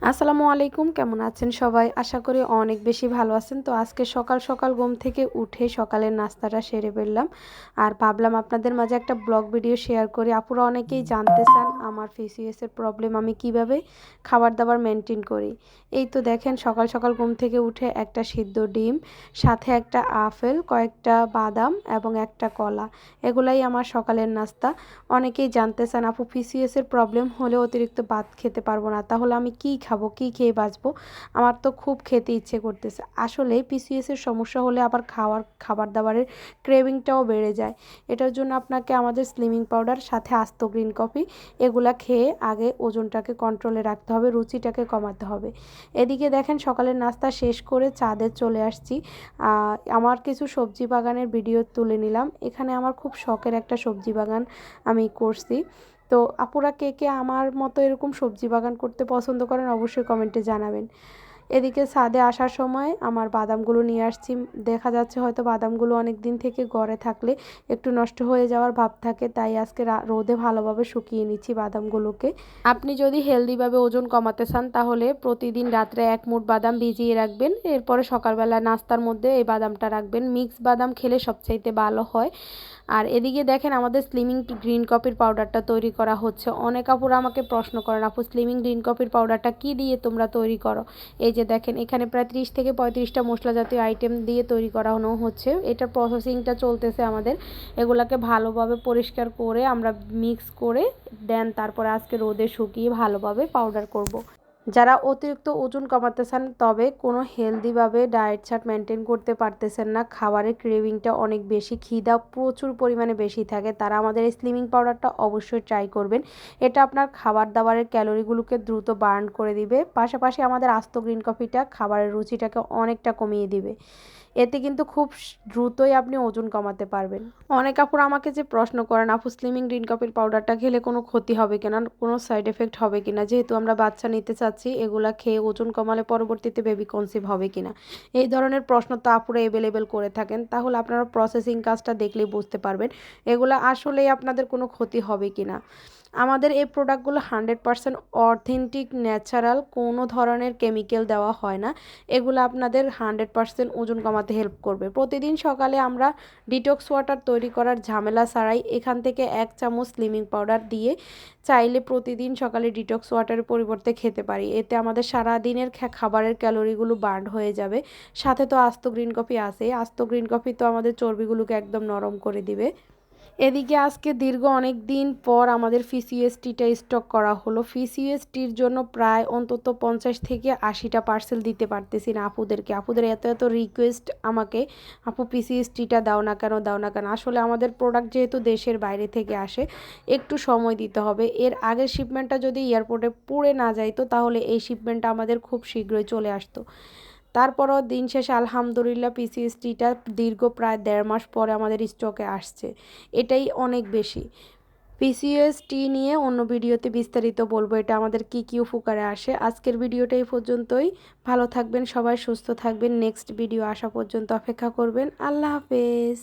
আসসালামু আলাইকুম, কেমন আছেন সবাই? আশা করি অনেক বেশি ভালো আছেন। তো আজকে সকাল সকাল ঘুম থেকে উঠে সকালের নাস্তাটা সেরে ফেললাম। আর ভাবলাম আপনাদের মাঝে একটা ব্লগ ভিডিও শেয়ার করি। আপুরা অনেকেই জানতে চান আমার ফিসিএসের প্রবলেম আমি কীভাবে খাবার দাবার মেনটেন করি? এই তো দেখেন, সকাল সকাল ঘুম থেকে উঠে একটা সিদ্ধ ডিম, সাথে একটা আপেল, কয়েকটা বাদাম এবং একটা কলা। এগুলাই আমার সকালের নাস্তা। অনেকেই জানতে চান আপু ফিসিএসের প্রবলেম হলে অতিরিক্ত ভাত খেতে পারব না, তাহলে আমি কী খাব, কী খেয়ে বাঁচবো? আমার তো খুব খেতে ইচ্ছে করতেছে। আসলে পিসিএসের সমস্যা হলে আবার খাওয়ার খাবার দাবারের ক্রেভিংটাও বেড়ে যায়। এটার জন্য আপনাকে আমাদের স্লিমিং পাউডার সাথে আস্ত গ্রিন কফি এগুলা খেয়ে আগে ওজনটাকে কন্ট্রোলে রাখতে হবে, রুচিটাকে কমাতে হবে। এদিকে দেখেন সকালের নাস্তা শেষ করে চাঁদে চলে আসছি। আমার কিছু সবজি বাগানের ভিডিও তুলে নিলাম। এখানে আমার খুব শখের একটা সবজি বাগান আমি করছি। তো আপুরা কে কে আমার মতো এরকম সবজি বাগান করতে পছন্দ করেন অবশ্যই কমেন্টে জানাবেন। এদিকে ছাদে আসার সময় আমার বাদামগুলো নিয়ে আসছি। দেখা যাচ্ছে হয়তো বাদামগুলো অনেক দিন থেকে গড়ে থাকলে একটু নষ্ট হয়ে যাওয়ার ভাব থাকে, তাই আজকে রোদে ভালোভাবে শুকিয়ে নিচ্ছি বাদামগুলোকে। আপনি যদি হেলদিভাবে ওজন কমাতে চান, তাহলে প্রতিদিন রাত্রে এক মুঠ বাদাম ভিজিয়ে রাখবেন। এরপরে সকালবেলা নাস্তার মধ্যে এই বাদামটা রাখবেন। মিক্স বাদাম খেলে সবচাইতে ভালো হয়। আর এদিকে দেখেন আমাদের স্লিমিং গ্রিন কপির পাউডারটা তৈরি করা হচ্ছে। অনেক আপুরা আমাকে প্রশ্ন করেন, আপু, স্লিমিং গ্রিন কপির পাউডারটা কি দিয়ে তোমরা তৈরি করো? এই যে দেখেন, এখানে প্রায় ত্রিশ থেকে পঁয়ত্রিশটা মশলা জাতীয় আইটেম দিয়ে তৈরি করানো হচ্ছে এটা প্রসেসিংটা চলতেছে আমাদের এগুলাকে ভালোভাবে পরিষ্কার করে আমরা মিক্স করে, দেন তারপরে আজকে রোদে শুকিয়ে ভালোভাবে পাউডার করব। যারা অতিরিক্ত ওজন কমাতে চান, তবে কোনো হেলদিভাবে ডায়েট চার্ট মেনটেন করতে পারতেছেন না। খাবারের ক্রেভিংটা অনেক বেশি, খিদা প্রচুর পরিমাণে বেশি থাকে। তারা আমাদের এই স্লিমিং পাউডারটা অবশ্যই ট্রাই করবেন। এটা আপনার খাবার দাবারের ক্যালোরিগুলোকে দ্রুত বার্ন করে দিবে। পাশাপাশি আমাদের আস্ত গ্রিন কফিটা খাবারের রুচিটাকে অনেকটা কমিয়ে দিবে। এতে কিন্তু খুব দ্রুতই আপনি ওজন কমাতে পারবেন। অনেক আপুর আমাকে যে প্রশ্ন করেন, আপু স্লিমিং গ্রিন কফির পাউডারটা খেলে কোনো ক্ষতি হবে কিনা? কোনো সাইড এফেক্ট হবে কিনা? যেহেতু আমরা বাচ্চা নিতে চাচ্ছি এগুলা খেয়ে ওজন কমালে পরবর্তীতে বেবি কনসিভ হবে কিনা। এই ধরনের প্রশ্ন তো আপুরা অ্যাভেলেবেল করে থাকেন, তাহলে আপনারা প্রসেসিং কাজটা দেখলেই বুঝতে পারবেন, এগুলো আসলেই আপনাদের কোনো ক্ষতি হবে কিনা। আমাদের এই প্রোডাক্টগুলো হান্ড্রেড পারসেন্ট অথেন্টিক ন্যাচারাল কোনো ধরনের কেমিক্যাল দেওয়া হয় না। এগুলো আপনাদের হান্ড্রেড পারসেন্ট ওজন কমাতে হেল্প করবে। প্রতিদিন সকালে আমরা ডিটক্স ওয়াটার তৈরি করার ঝামেলা ছাড়াই এখান থেকে এক চামচ স্লিমিং পাউডার দিয়ে চাইলে প্রতিদিন সকালে ডিটক্স ওয়াটারের পরিবর্তে খেতে পারি। এতে আমাদের সারা দিনের খাবারের ক্যালোরিগুলো বার্ন হয়ে যাবে। সাথে তো আস্ত গ্রিন কফি আছে আস্ত গ্রিন কফি তো আমাদের চর্বিগুলোকে একদম নরম করে দিবে। এদিকে আজকে দীর্ঘ অনেক দিন পর আমাদের ফিসিএসটিটা স্টক করা হলো। ফিসিএসটির জন্য প্রায় অন্তত পঞ্চাশ থেকে আশিটা পার্সেল দিতে পারতেছি না আপুদেরকে। আপুদের এত এত রিকোয়েস্ট আমাকে, আপু পিসিএসটিটা দাও না কেন, দাও না কেন? আসলে আমাদের প্রোডাক্ট যেহেতু দেশের বাইরে থেকে আসে, একটু সময় দিতে হবে। এর আগের শিপমেন্টটা যদি এয়ারপোর্টে পুড়ে না যাইতো, তাহলে এই শিপমেন্টটা আমাদের খুব শীঘ্রই চলে আসতো। তারপরও দিন শেষে আলহামদুলিল্লাহ পিসিএসটিটা দীর্ঘ প্রায় দেড় মাস পরে আমাদের স্টকে আসছে। এটাই অনেক বেশি। পিসিএসটি নিয়ে অন্য ভিডিওতে বিস্তারিত বলব, এটা আমাদের কি কি উপকারে আসে। আজকের ভিডিওটা এই পর্যন্তই। ভালো থাকবেন, সবাই সুস্থ থাকবেন। নেক্সট ভিডিও আসা পর্যন্ত অপেক্ষা করবেন। আল্লাহ হাফেজ।